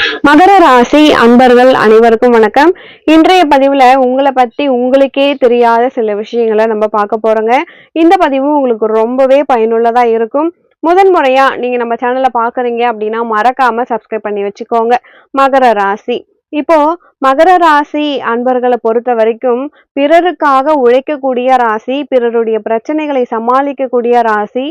மகர ராசி அன்பர்கள் அனைவருக்கும் வணக்கம். இன்றைய பதிவுல உங்களை பத்தி உங்களுக்கே தெரியாத சில விஷயங்களை நம்ம பார்க்க போறோங்க. இந்த பதிவு உங்களுக்கு ரொம்பவே பயனுள்ளதா இருக்கும். முதன் முறையா நீங்க நம்ம சேனலை பாக்குறீங்க அப்படின்னா மறக்காம சப்ஸ்கிரைப் பண்ணி வச்சுக்கோங்க. மகர ராசி. இப்போ மகர ராசி அன்பர்களை பொறுத்த வரைக்கும் பிறருக்காக உழைக்கக்கூடிய ராசி பிறருடைய பிரச்சனைகளை சமாளிக்கக்கூடிய ராசி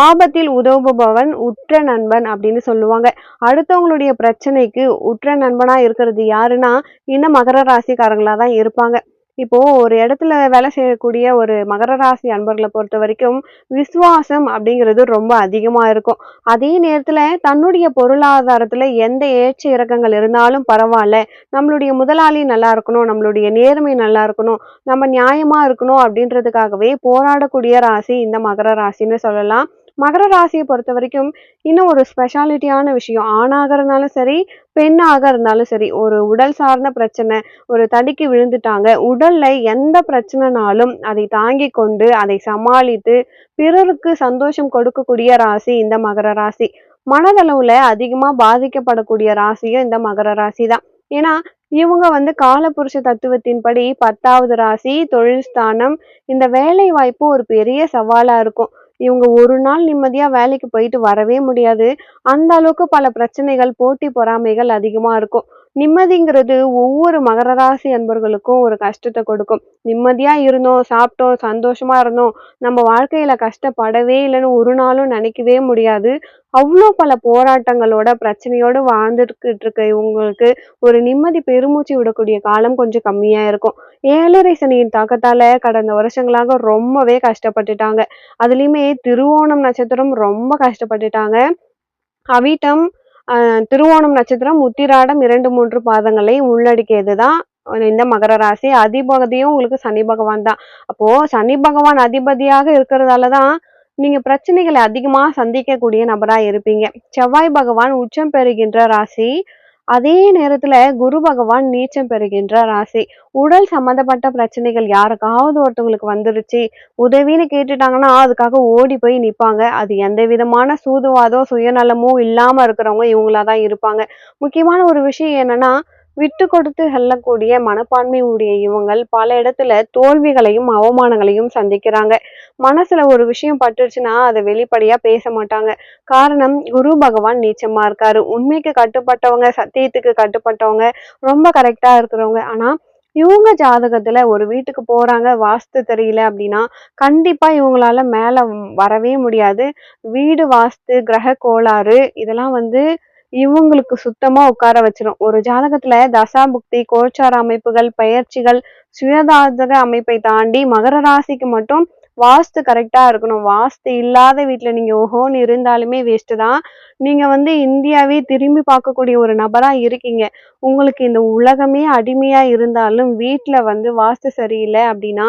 ஆபத்தில் உதவுபவன் உற்ற நண்பன் அப்படின்னு சொல்லுவாங்க. அடுத்தவங்களுடைய பிரச்சனைக்கு உற்ற நண்பனா இருக்கிறது யாருன்னா இந்த மகர ராசிக்காரங்களா தான் இருப்பாங்க. இப்போ ஒரு இடத்துல வேலை செய்யக்கூடிய ஒரு மகர ராசி அன்பர்களை பொறுத்த வரைக்கும் விசுவாசம் அப்படிங்கிறது ரொம்ப அதிகமா இருக்கும். அதே நேரத்துல தன்னுடைய பொருளாதாரத்துல எந்த ஏற்ற இறக்கங்கள் இருந்தாலும் பரவாயில்ல. நம்மளுடைய முதலாளி நல்லா இருக்கணும் நம்மளுடைய நேர்மை நல்லா இருக்கணும் நம்ம நியாயமா இருக்கணும் அப்படின்றதுக்காகவே போராடக்கூடிய ராசி இந்த மகர ராசின்னு சொல்லலாம். மகர ராசியை பொறுத்த வரைக்கும் இன்னும் ஒரு ஸ்பெஷாலிட்டியான விஷயம். ஆணாக இருந்தாலும் சரி பெண்ணாக இருந்தாலும் சரி ஒரு உடல் சார்ந்த பிரச்சனை ஒரு தடுக்கி விழுந்துட்டாங்க. உடல்ல எந்த பிரச்சனைனாலும் அதை தாங்கி கொண்டு அதை சமாளித்து பிறருக்கு சந்தோஷம் கொடுக்கக்கூடிய ராசி இந்த மகர ராசி. மனதளவுல அதிகமா பாதிக்கப்படக்கூடிய ராசியும் இந்த மகர ராசி தான். ஏன்னா இவங்க வந்து காலபுருஷ தத்துவத்தின்படி பத்தாவது ராசி தொழில் ஸ்தானம் இந்த வேலை வாய்ப்பு ஒரு பெரிய சவாலா இருக்கும். இவங்க ஒரு நாள் நிம்மதியாக வேலைக்கு போயிட்டு வரவே முடியாது. அந்த அளவுக்கு பல பிரச்சனைகள் போட்டி பொறாமைகள் அதிகமாக இருக்கும். நிம்மதிங்கிறது ஒவ்வொரு மகர ராசி அன்பர்களுக்கும் ஒரு கஷ்டத்தை கொடுக்கும். நிம்மதியா இருந்தோம் சாப்பிட்டோம் சந்தோஷமா இருந்தோம். நம்ம வாழ்க்கையில கஷ்டப்படவே இல்லைன்னு ஒரு நாளும் நினைக்கவே முடியாது. அவ்வளோ பல போராட்டங்களோட பிரச்சனையோட வாழ்ந்துட்டு இருக்க இவங்களுக்கு ஒரு நிம்மதி பெருமூச்சு விடக்கூடிய காலம் கொஞ்சம் கம்மியா இருக்கும். ஏழரை சனியின் தாக்கத்தால கடந்த வருஷங்களாக ரொம்பவே கஷ்டப்பட்டுட்டாங்க. அதுலயுமே திருவோணம் நட்சத்திரம் ரொம்ப கஷ்டப்பட்டுட்டாங்க. அவிட்டம் திருவோணம் நட்சத்திரம் உத்திராடம் இரண்டு மூன்று பாதங்களை உள்ளடக்கியதுதான் இந்த மகர ராசி. அதிபதியும் உங்களுக்கு சனி பகவான் தான். அப்போ சனி பகவான் அதிபதியாக இருக்கிறதாலதான் நீங்க பிரச்சனைகளை அதிகமா சந்திக்கக்கூடிய நபரா இருப்பீங்க. செவ்வாய் பகவான் உச்சம் பெறுகின்ற ராசி. அதே நேரத்துல குரு பகவான் நீச்சம் பெறுகின்ற ராசி உடல் சம்பந்தப்பட்ட பிரச்சனைகள் யாருக்காவது ஒருத்தவங்களுக்கு வந்துருச்சு உதவின்னு கேட்டுட்டாங்கன்னா அதுக்காக ஓடி போய் நிப்பாங்க. அது எந்த விதமான சூதுவாதோ சுயநலமோ இல்லாம இருக்கிறவங்க இவங்களாதான் இருப்பாங்க. முக்கியமான ஒரு விஷயம் என்னன்னா விட்டு கொடுத்து செல்லக்கூடிய மனப்பான்மை உடைய இவங்கள் பல இடத்துல தோல்விகளையும் அவமானங்களையும் சந்திக்கிறாங்க. மனசுல ஒரு விஷயம் பட்டுருச்சுன்னா அதை வெளிப்படையா பேச மாட்டாங்க. காரணம் குரு பகவான் நீச்சமா இருக்காரு. உண்மைக்கு கட்டுப்பட்டவங்க சத்தியத்துக்கு கட்டுப்பட்டவங்க ரொம்ப கரெக்டா இருக்கிறவங்க. ஆனா இவங்க ஜாதகத்துல ஒரு வீட்டுக்கு போறாங்க வாஸ்து தெரியல அப்படின்னா கண்டிப்பா இவங்களால மேல வரவே முடியாது. வீடு வாஸ்து கிரக கோளாறு இதெல்லாம் வந்து இவங்களுக்கு சுத்தமா உட்கார வச்சிடும் ஒரு ஜாதகத்துல தசாபுக்தி கோச்சார அமைப்புகள் பயிற்சிகள் சுயதாதக அமைப்பை தாண்டி மகர ராசிக்கு மட்டும் வாஸ்து கரெக்டா இருக்கணும். வாஸ்து இல்லாத வீட்டுல நீங்க ஓஹோன்னு இருந்தாலுமே வேஸ்ட் தான். நீங்க வந்து இந்தியாவே திரும்பி பார்க்கக்கூடிய ஒரு நபரா இருக்கீங்க. உங்களுக்கு இந்த உலகமே அடிமையா இருந்தாலும் வீட்டுல வந்து வாஸ்து சரியில்லை அப்படின்னா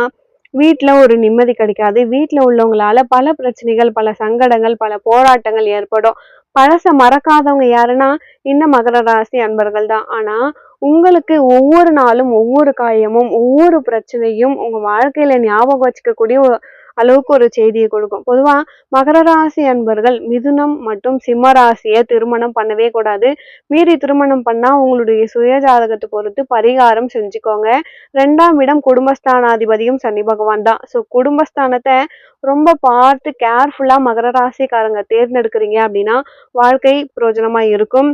வீட்டில் ஒரு நிம்மதி கிடைக்காது. வீட்டில் உள்ளவங்களால பல பிரச்சனைகள் பல சங்கடங்கள் பல போராட்டங்கள் ஏற்படும். பழச மறக்காதவங்க யாருன்னா இந்த மகர ராசி அன்பர்கள் தான். ஆனா உங்களுக்கு ஒவ்வொரு நாளும் ஒவ்வொரு காயமும் ஒவ்வொரு பிரச்சனையும் உங்க வாழ்க்கையில ஞாபகம் வச்சுக்கக்கூடிய அளவுக்கு ஒரு செய்தியை கொடுக்கும். பொதுவா மகர ராசி அன்பர்கள் மிதுனம் மற்றும் சிம்ம ராசியை திருமணம் பண்ணவே கூடாது. மீறி திருமணம் பண்ணா உங்களுடைய சுய ஜாதகத்தை பொறுத்து பரிகாரம் செஞ்சுக்கோங்க. ரெண்டாம் இடம் குடும்பஸ்தானாதிபதியும் சனி பகவான் தான். ஸோ குடும்பஸ்தானத்தை ரொம்ப பார்த்து கேர்ஃபுல்லா மகர ராசிக்காரங்க தேர்ந்தெடுக்கிறீங்க அப்படின்னா வாழ்க்கை பிரயோஜனமா இருக்கும்.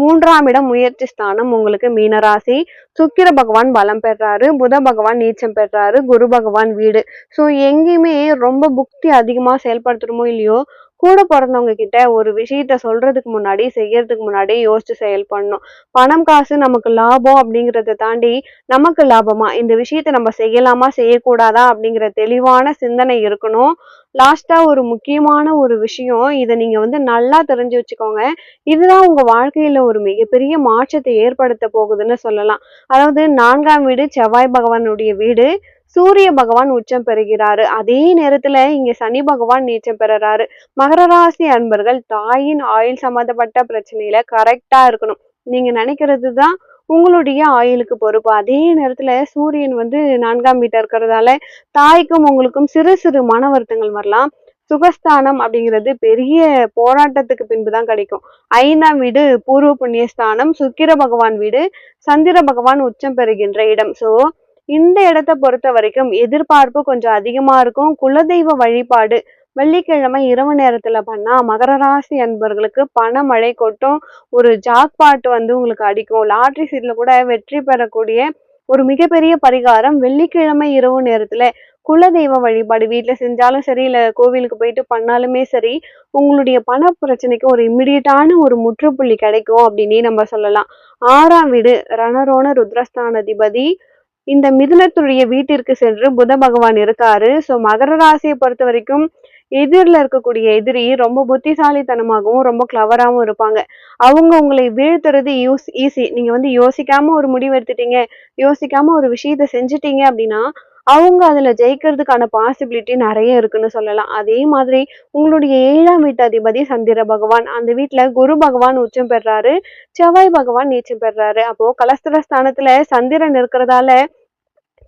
மூன்றாம் இடம் முயற்சி ஸ்தானம் உங்களுக்கு மீனராசி. சுக்கிர பகவான் பலம் பெறாரு. புத பகவான் நீச்சம் பெறாரு. குரு பகவான் வீடு. ஸோ எங்கேயுமே ரொம்ப புக்தி அதிகமா செயல்படுத்துறோமோ இல்லையோ கூட பிறந்தவங்க கிட்ட ஒரு விஷயத்த சொல்றதுக்கு முன்னாடி செய்யறதுக்கு முன்னாடி யோசிச்சு செயல் பண்ணும் பணம் காசு நமக்கு லாபம் அப்படிங்கிறத தாண்டி நமக்கு லாபமா? இந்த விஷயத்த நம்ம செய்யலாமா? செய்யக்கூடாதா? அப்படிங்கிற தெளிவான சிந்தனை இருக்கணும். லாஸ்டா ஒரு முக்கியமான ஒரு விஷயம் இதை நீங்க வந்து நல்லா தெரிஞ்சு வச்சுக்கோங்க. இதுதான் உங்க வாழ்க்கையில ஒரு மிகப்பெரிய மாற்றத்தை ஏற்படுத்த போகுதுன்னு சொல்லலாம். அதாவது நான்காம் வீடு செவ்வாய் பகவானுடைய வீடு. சூரிய பகவான் உச்சம் பெறுகிறாரு. அதே நேரத்துல இங்க சனி பகவான் நீச்சம் பெறுறாரு. மகர ராசி அன்பர்கள் தாயின் ஆயுள் சம்பந்தப்பட்ட பிரச்சனையில கரெக்டா இருக்கணும். நீங்க நினைக்கிறது தான் உங்களுடைய ஆயுளுக்கு பொறுப்பு. அதே நேரத்துல சூரியன் வந்து நான்காம் வீட்டா இருக்கிறதால தாய்க்கும் உங்களுக்கும் சிறு சிறு மன வருத்தங்கள் வரலாம். சுகஸ்தானம் அப்படிங்கிறது பெரிய போராட்டத்துக்கு பின்பு தான் கிடைக்கும். ஐந்தாம் வீடு பூர்வ புண்ணியஸ்தானம் சுக்கிர பகவான் வீடு சந்திர பகவான் உச்சம் பெறுகின்ற இடம். சோ இந்த இடத்த பொறுத்த வரைக்கும் எதிர்பார்ப்பு கொஞ்சம் அதிகமா இருக்கும். குலதெய்வ வழிபாடு வெள்ளிக்கிழமை இரவு நேரத்துல பண்ணா மகர ராசி அன்பர்களுக்கு பணமழை கொட்டும். ஒரு ஜாக்பாட் வந்து உங்களுக்கு அடிக்கும். லாட்ரி சீட்ல கூட வெற்றி பெறக்கூடிய ஒரு மிகப்பெரிய பரிகாரம் வெள்ளிக்கிழமை இரவு நேரத்துல குலதெய்வ வழிபாடு. வீட்டுல செஞ்சாலும் சரி இல்ல கோவிலுக்கு போயிட்டு பண்ணாலுமே சரி உங்களுடைய பண பிரச்சனைக்கு ஒரு இம்மிடியட்டான ஒரு முற்றுப்புள்ளி கிடைக்கும் அப்படின்னே நம்ம சொல்லலாம். ஆறாம் வீடு ரணரோண ருத்ரஸ்தானாதிபதி. இந்த மிதுனத்துடைய வீட்டிற்கு சென்று புத பகவான் இருக்காரு. சோ மகர ராசியை பொறுத்த வரைக்கும் எதிரில் இருக்கக்கூடிய எதிரி ரொம்ப புத்திசாலித்தனமாகவும் ரொம்ப கிளவராகவும் இருப்பாங்க. அவங்க உங்களை வீழ்த்துறது யூஸ் ஈஸி. நீங்க வந்து யோசிக்காம ஒரு முடிவு எடுத்துட்டீங்க யோசிக்காம ஒரு விஷயத்த செஞ்சுட்டீங்க அப்படின்னா அவங்க அதுல ஜெயிக்கிறதுக்கான பாசிபிலிட்டி நிறைய இருக்குன்னு சொல்லலாம். அதே மாதிரி உங்களுடைய ஏழாம் வீட்டு அதிபதி சந்திர பகவான் அந்த வீட்டுல குரு பகவான் உச்சம் பெறாரு செவ்வாய் பகவான் நீச்சம் பெறாரு. அப்போ கலஸ்திர ஸ்தானத்துல சந்திரன் இருக்கிறதால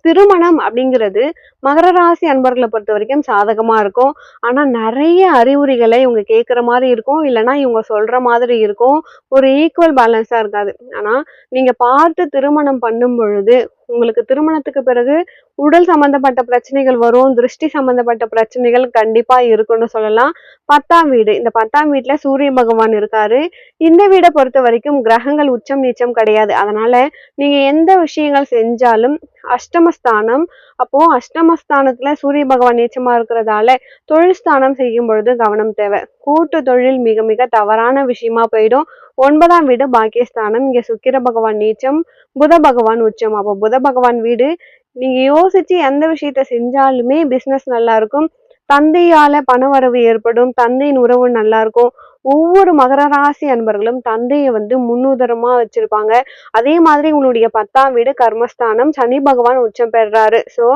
திருமணம் அப்படிங்கிறது மகர ராசி அன்பர்களை பொறுத்த வரைக்கும் சாதகமா இருக்கும். ஆனா நிறைய அறிகுறிகளை இவங்க கேட்குற மாதிரி இருக்கும். இல்லைன்னா இவங்க சொல்ற மாதிரி இருக்கும். ஒரு ஈக்குவல் பேலன்ஸா இருக்காது. ஆனா நீங்க பார்த்து திருமணம் பண்ணும் பொழுது உங்களுக்கு திருமணத்துக்கு பிறகு உடல் சம்பந்தப்பட்ட பிரச்சனைகள் வரும் திருஷ்டி சம்பந்தப்பட்ட பிரச்சனைகள் கண்டிப்பா இருக்கும்னு சொல்லலாம். பத்தாம் வீடு. இந்த பத்தாம் வீட்டுல சூரிய பகவான் இருக்காரு. இந்த வீடை பொறுத்த வரைக்கும் கிரகங்கள் உச்சம் நீச்சம் கிடையாது. அதனால நீங்க எந்த விஷயங்கள் செஞ்சாலும் அஷ்டமஸ்தானம் அப்போ அஷ்டமஸ்தானத்துல சூரிய பகவான் நீச்சமா இருக்கிறதால தொழில் ஸ்தானம் செய்யும் பொழுது கவனம் தேவை. கூட்டு தொழில் மிக மிக தவறான விஷயமா போயிடும். ஒன்பதாம் வீடு பாக்கியஸ்தானம். இங்க சுக்கிர பகவான் நீச்சம் புத பகவான் உச்சம். அப்போ புத பகவான் வீடு நீங்க யோசிச்சு எந்த விஷயத்த செஞ்சாலுமே பிசினஸ் நல்லா இருக்கும். தந்தையால பணவரவு ஏற்படும் தந்தையின் உறவு நல்லா இருக்கும். ஒவ்வொரு மகர ராசி அன்பர்களும் தந்தையை வந்து முன்னுதரமா வச்சிருப்பாங்க. அதே மாதிரி உங்களுடைய பத்தாம் வீடு கர்மஸ்தானம். சனி பகவான் உச்சம் பெறாரு சோ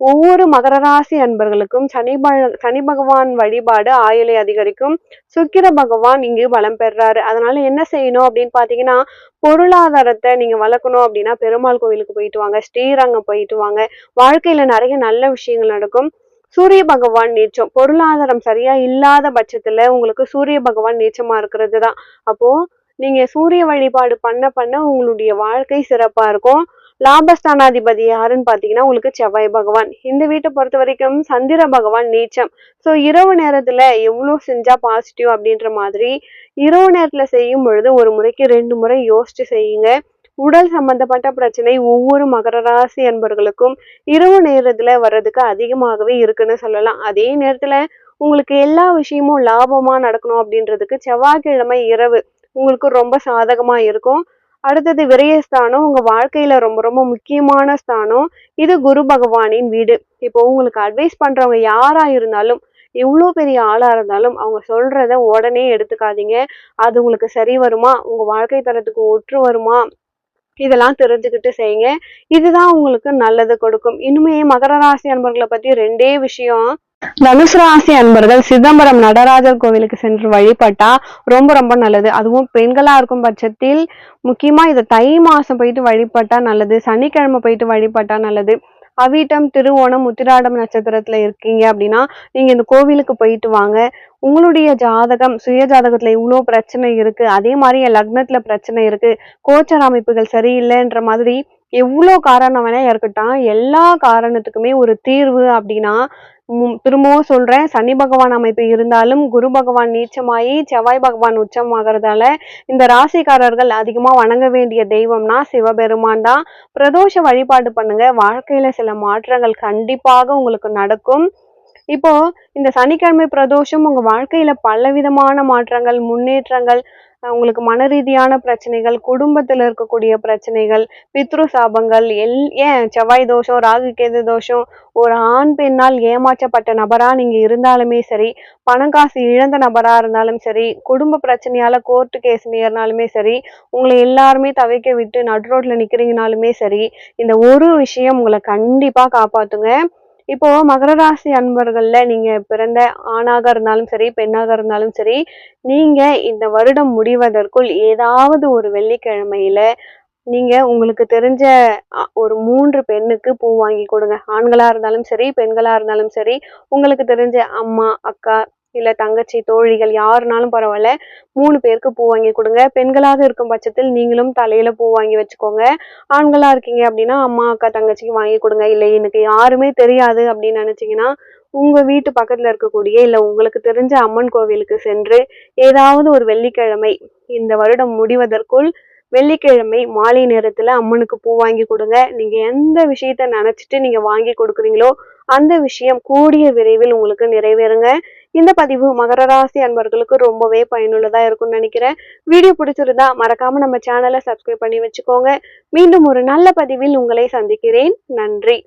ஒவ்வொரு மகர ராசி அன்பர்களுக்கும் சனி ப சனி பகவான் வழிபாடு ஆயுளை அதிகரிக்கும். சுக்கிர பகவான் இங்கு பலம் பெறாரு. அதனால என்ன செய்யணும் அப்படின்னு பாத்தீங்கன்னா பொருளாதாரத்தை நீங்க வளர்க்கணும் அப்படின்னா பெருமாள் கோவிலுக்கு போயிட்டு வாங்க ஸ்ரீரங்கம் போயிட்டு வாங்க. வாழ்க்கையில நிறைய நல்ல விஷயங்கள் நடக்கும். சூரிய பகவான் நீச்சம். பொருளாதாரம் சரியா இல்லாத பட்சத்துல உங்களுக்கு சூரிய பகவான் நீச்சமா இருக்கிறது தான் அப்போ நீங்க சூரிய வழிபாடு பண்ண பண்ண உங்களுடைய வாழ்க்கை சிறப்பா இருக்கும். லாபஸ்தானாதிபதி யாருன்னு பாத்தீங்கன்னா உங்களுக்கு செவ்வாய் பகவான். இந்த வீட்டை பொறுத்த வரைக்கும் சந்திர பகவான் நீச்சம். சோ இரவு நேரத்துல எவ்வளவு செஞ்சா பாசிட்டிவ் அப்படின்ற மாதிரி இரவு நேரத்துல செய்யும் பொழுது ஒரு முறைக்கு ரெண்டு முறை யோசிச்சு செய்யுங்க. உடல் சம்பந்தப்பட்ட பிரச்சனை ஒவ்வொரு மகர ராசி என்பவர்களுக்கும் இரவு நேரத்துல வர்றதுக்கு அதிகமாகவே இருக்குன்னு சொல்லலாம். அதே நேரத்துல உங்களுக்கு எல்லா விஷயமும் லாபமா நடக்கணும் அப்படின்றதுக்கு செவ்வாய்க்கிழமை இரவு உங்களுக்கு ரொம்ப சாதகமா இருக்கும். அடுத்தது விரயஸ்தானம் உங்க வாழ்க்கையில ரொம்ப ரொம்ப முக்கியமான ஸ்தானம். இது குரு பகவானின் வீடு. இப்போ உங்களுக்கு அட்வைஸ் பண்றவங்க யாரா இருந்தாலும் எவ்வளோ பெரிய ஆளாக இருந்தாலும் அவங்க சொல்கிறத உடனே எடுத்துக்காதீங்க. அது உங்களுக்கு சரி வருமா? உங்கள் வாழ்க்கை தரத்துக்கு ஒற்று வருமா? இதெல்லாம் தெரிஞ்சுக்கிட்டு செய்யுங்க. இதுதான் உங்களுக்கு நல்லது கொடுக்கும். இனிமே மகர ராசி அன்பர்களை பற்றி ரெண்டே விஷயம். தனுசு ராசி அன்பர்கள் சிதம்பரம் நடராஜர் கோவிலுக்கு சென்று வழிபட்டா ரொம்ப ரொம்ப நல்லது. அதுவும் பெண்களா இருக்கும் பட்சத்தில் முக்கியமா இதை தை மாசம் போயிட்டு வழிபட்டா நல்லது. சனிக்கிழமை போயிட்டு வழிபட்டா நல்லது. அவிட்டம் திருவோணம் உத்திராடம் நட்சத்திரத்துல இருக்கீங்க அப்படின்னா நீங்க இந்த கோவிலுக்கு போயிட்டு வாங்க. உங்களுடைய ஜாதகம் சுய ஜாதகத்துல இவ்வளோ பிரச்சனை இருக்கு. அதே மாதிரி என் லக்னத்துல பிரச்சனை இருக்கு. கோச்சர் அமைப்புகள் சரியில்லைன்ற மாதிரி எவ்வளோ காரணம் வேணா இருக்கட்டும். எல்லா காரணத்துக்குமே ஒரு தீர்வு அப்படின்னா திரும்பவும் சொல்றேன். சனி பகவான் அமைப்பு இருந்தாலும் குரு பகவான் நீச்சமாயி செவ்வாய் பகவான் உச்சம் ஆகிறதால இந்த ராசிக்காரர்கள் அதிகமா வணங்க வேண்டிய தெய்வம்னா சிவபெருமான் தான். பிரதோஷ வழிபாடு பண்ணுங்க. வாழ்க்கையில சில மாற்றங்கள் கண்டிப்பாக உங்களுக்கு நடக்கும். இப்போ இந்த சனிக்கிழமை பிரதோஷம் உங்க வாழ்க்கையில பலவிதமான மாற்றங்கள் முன்னேற்றங்கள் உங்களுக்கு மன ரீதியான பிரச்சனைகள் குடும்பத்தில் இருக்கக்கூடிய பிரச்சனைகள் பித்ரு சாபங்கள் எல் ஏன் செவ்வாய் தோஷம் ராகு கேது தோஷம் ஒரு ஆண் பெண்ணால் ஏமாற்றப்பட்ட நபராக நீங்கள் இருந்தாலுமே சரி பணம் காசு இழந்த நபராக இருந்தாலும் சரி குடும்ப பிரச்சனையால் கோர்ட்டு கேஸ் நேர்னாலுமே சரி உங்களை எல்லாருமே தவிக்க விட்டு நடு ரோட்டில் நிற்கிறீங்கனாலுமே சரி இந்த ஒரு விஷயம் உங்களை கண்டிப்பாக காப்பாற்றுங்க இப்போ மகர ராசி அன்பர்கள்ல நீங்க பிறந்த ஆணாக இருந்தாலும் சரி பெண்ணாக இருந்தாலும் சரி நீங்க இந்த வருடம் முடிவதற்குள் ஏதாவது ஒரு வெள்ளிக்கிழமையில நீங்க உங்களுக்கு தெரிஞ்ச அ, ஒரு மூன்று பெண்ணுக்கு பூ வாங்கி கொடுங்க. ஆண்களா இருந்தாலும் சரி பெண்களா இருந்தாலும் சரி உங்களுக்கு தெரிஞ்ச அம்மா அக்கா இல்ல தங்கச்சி தோழிகள் யாருனாலும் பரவாயில்ல மூணு பேருக்கு பூ வாங்கி கொடுங்க. பெண்களாக இருக்கும் பட்சத்தில் நீங்களும் தலையில பூ வாங்கி வச்சுக்கோங்க. ஆண்களா இருக்கீங்க அப்படின்னா அம்மா அக்கா தங்கச்சிக்கு வாங்கி கொடுங்க. இல்லை எனக்கு யாருமே தெரியாது அப்படின்னு நினைச்சீங்கன்னா உங்க வீட்டு பக்கத்துல இருக்கக்கூடிய இல்ல உங்களுக்கு தெரிஞ்ச அம்மன் கோவிலுக்கு சென்று ஏதாவது ஒரு வெள்ளிக்கிழமை இந்த வருடம் முடிவதற்குள் வெள்ளிக்கிழமை மாலை நேரத்துல அம்மனுக்கு பூ வாங்கி கொடுங்க. நீங்க எந்த விஷயத்த நினைச்சிட்டு நீங்க வாங்கி கொடுக்குறீங்களோ அந்த விஷயம் கூடிய விரைவில் உங்களுக்கு நிறைவேறுங்க. இந்த பதிவு மகர ராசி அன்பர்களுக்கு ரொம்பவே பயனுள்ளதா இருக்கும்னு நினைக்கிறேன். வீடியோ பிடிச்சிருந்தா மறக்காம நம்ம சேனலை சப்ஸ்கிரைப் பண்ணி வச்சுக்கோங்க. மீண்டும் ஒரு நல்ல பதிவில் உங்களை சந்திக்கிறேன். நன்றி.